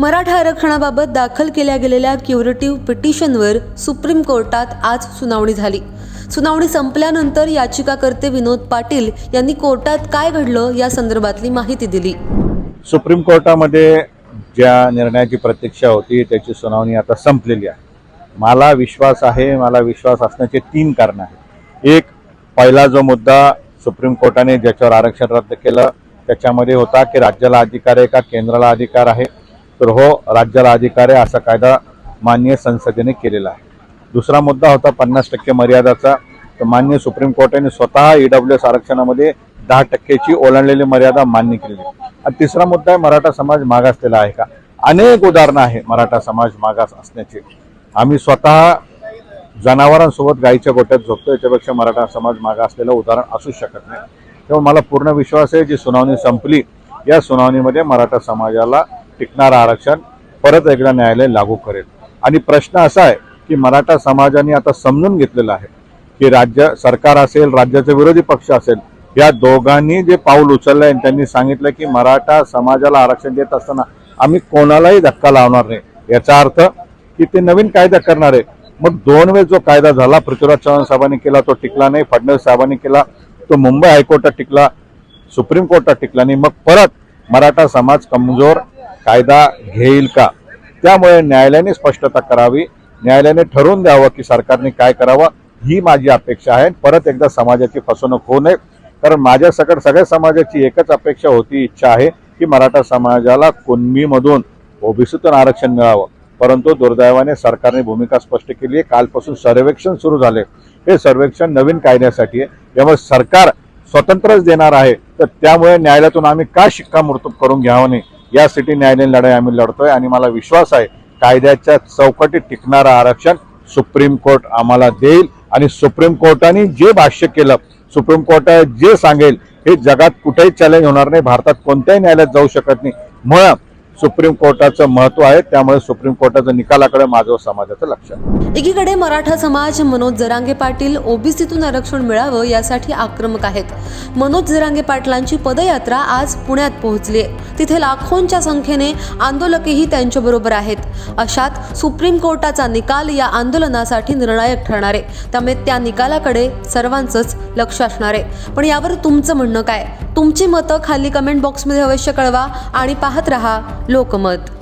मराठा आरक्षणाबाबत दाखल केल्या गेलेल्या क्युरेटिव्ह पिटिशनवर सुप्रीम कोर्टात आज सुनावणी झाली. सुनावणी संपल्यानंतर याचिकाकर्ते विनोद पाटील यांनी कोर्टात काय घडलं या संदर्भातली माहिती दिली. सुप्रीम कोर्टामध्ये ज्या निर्णयाची प्रतीक्षा होती त्याची सुनावणी आता संपलेली आहे. मला विश्वास आहे मला विश्वास असण्याचे तीन कारण आहेत. एक पहिला जो मुद्दा सुप्रीम कोर्टाने ज्याच्यावर आरक्षण रद्द केलं त्याच्यामध्ये होता की राज्याला अधिकार आहे का केंद्राला अधिकार आहे? तर हो राज्याला अधिकार आहे असा कायदा मान्य संसदेने केलेला आहे. दुसरा मुद्दा होता पन्नास टक्के मर्यादाचा. तर मान्य सुप्रीम कोर्टाने स्वतः ईडब्ल्यू एस आरक्षणामध्ये दहा टक्केची ओलांडलेली मर्यादा मान्य केलेली आहे. आणि तिसरा मुद्दा आहे मराठा समाज मागासलेला आहे का? अनेक उदाहरणं आहे मराठा समाज मागास असण्याची. आम्ही स्वतः जनावरांसोबत गाईच्या गोट्यात झोपतो याच्यापेक्षा मराठा समाज मागासलेलं उदाहरण असू शकत नाही. तेव्हा मला पूर्ण विश्वास आहे जी सुनावणी संपली या सुनावणीमध्ये मराठा समाजाला टिकणारं आरक्षण परत एकदा न्यायालय लागू करेल. आणि प्रश्न असा आहे की मराठा समाजाने आता समजून घेतलेलं आहे की राज्य सरकार असेल राज्याचे विरोधी पक्ष असेल या दोघांनी जे पाऊल उचललं आहे त्यांनी सांगितलं की मराठा समाजाला आरक्षण देत असताना आम्ही कोणालाही धक्का लावणार नाही. याचा अर्थ की ते नवीन कायदा करणार आहे मग दोन वेळेस जो कायदा झाला पृथ्वीराज चव्हाण साहेबांनी केला तो टिकला नाही फडणवीस साहेबांनी केला तो मुंबई हायकोर्टात टिकला सुप्रीम कोर्टात टिकला नाही. मग परत मराठा समाज कमजोर कायदा घेईल का? त्यामुळे न्यायालयाने स्पष्टता करावी. न्यायालयाने ठरवून द्यावं की सरकारने काय करावं ही माझी अपेक्षा आहे. परत एकदा समाजाची फसवणूक होऊ नये. कारण माझ्या सकट सगळ्या समाजाची एकच अपेक्षा होती इच्छा आहे की मराठा समाजाला कुणबीमधून ओबीसीतून आरक्षण मिळावं. परंतु दुर्दैवाने सरकारने भूमिका स्पष्ट केली आहे. कालपासून सर्वेक्षण सुरू झाले. हे सर्वेक्षण नवीन कायद्यासाठी आहे. त्यामुळे सरकार स्वतंत्रच देणार आहे. तर त्यामुळे न्यायालयातून आम्ही का शिक्कामोर्तब करून घ्यावं नाही? यासाठी न्यायालयीन लढाई आम्ही लढतोय आणि मला विश्वास आहे कायद्याच्या चौकटीत टिकणारं आरक्षण सुप्रीम कोर्ट आम्हाला देईल आणि सुप्रीम कोर्टाने जे भाष्य केलं सुप्रीम कोर्ट जे सांगेल हे जगात कुठेही चॅलेंज होणार नाही भारतात कोणत्याही न्यायालयात जाऊ शकत नाही. म्हणून सुप्रीम कोर्टाचं महत्त्व आहे त्यामुळे सुप्रीम कोर्टाच्या निकालाकडे माझं समाजाचं लक्ष एकीकडे मराठा समाज मनोज जरांगे पाटील ओबीसीतून आरक्षण मिळावं यासाठी आक्रमक आहेत. मनोज जरांगे पाटलांची पदयात्रा आज पुण्यात पोहोचली आहे. तिथे लाखोंच्या संख्येने आंदोलकही त्यांच्याबरोबर आहेत. अशात सुप्रीम कोर्टाचा निकाल या आंदोलनासाठी निर्णायक ठरणार आहे. त्यामुळे त्या निकालाकडे सर्वांचंच लक्ष असणार आहे. पण यावर तुमचं म्हणणं काय? तुमची मतं खाली कमेंट बॉक्समध्ये अवश्य कळवा आणि पाहत रहा लोकमत.